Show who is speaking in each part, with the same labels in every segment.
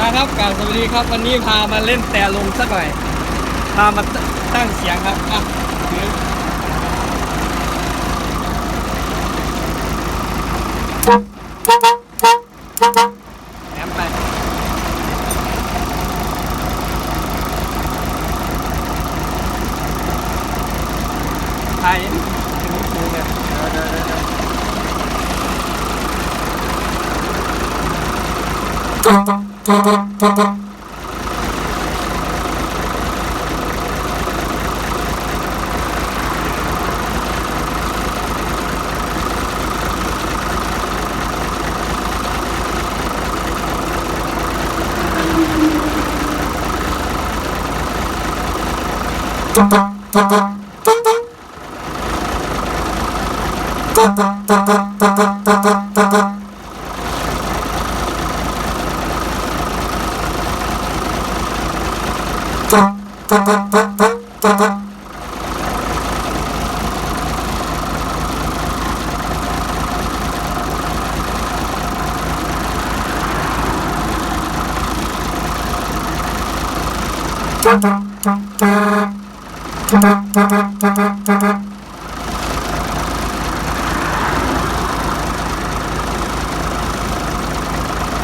Speaker 1: มาครับกรารสวัสดีครับ วันนี้พามาเล่นแต่ลงสักหน่อย พามาตั้งเสียงครับอะถือแหมไปไทยถึงสูเนี่ยเดี๋ยวเดี๋ยวเดี๋ยวเดี๋ ยว เด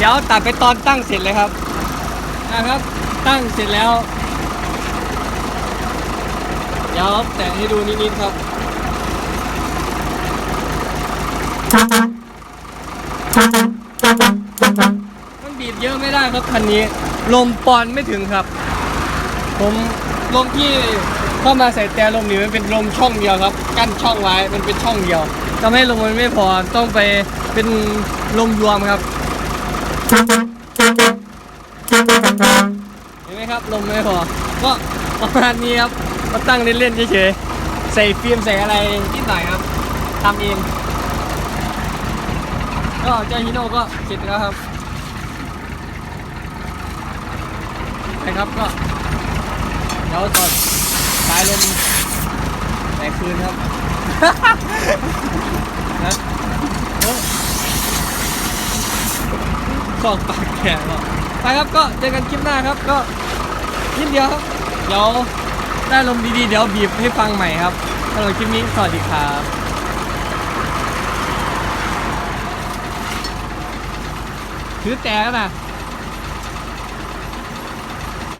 Speaker 1: ี๋ยวตัดไปตอนตั้งเสร็จเลยครับนะครับ ตั้งเสร็จแล้ว ดี๋ยวแตะให้ดูนิดๆครับ มันบีบเยอะไม่ได้ครับคันนี้ ลมปอนไม่ถึงครับ ผมลมที่เข้ามาใส่แต่ลมนี่มันเป็นลมช่องเดียวครับ กั้นช่องไว้มันเป็นช่องเดียวทำให้ลมมันไม่พอต้องไปเป็นลมรวมครับเห็นไหมครับลมไม่พอก็ประมาณนี้ครับ มาตั้งเล่นๆเฉยๆใส่ฟิล์มใส่อะไรนิดหน่อยครับทำเองก็เจ้าฮิโน่ก็เสร็จแล้วครับนะครับก็เดี๋ยวตอนสายลมแตกคืนครับนะโอ้ของปากแข็งไปครับก็เจอกันคลิปหน้าครับก็นิดเดียวครับเดี๋ยว ได้ลมดีๆ เดี๋ยวบีบให้ฟังใหม่ครับสำหรับคลิปนี้สวัสดีครับถือแต่แล้วนะ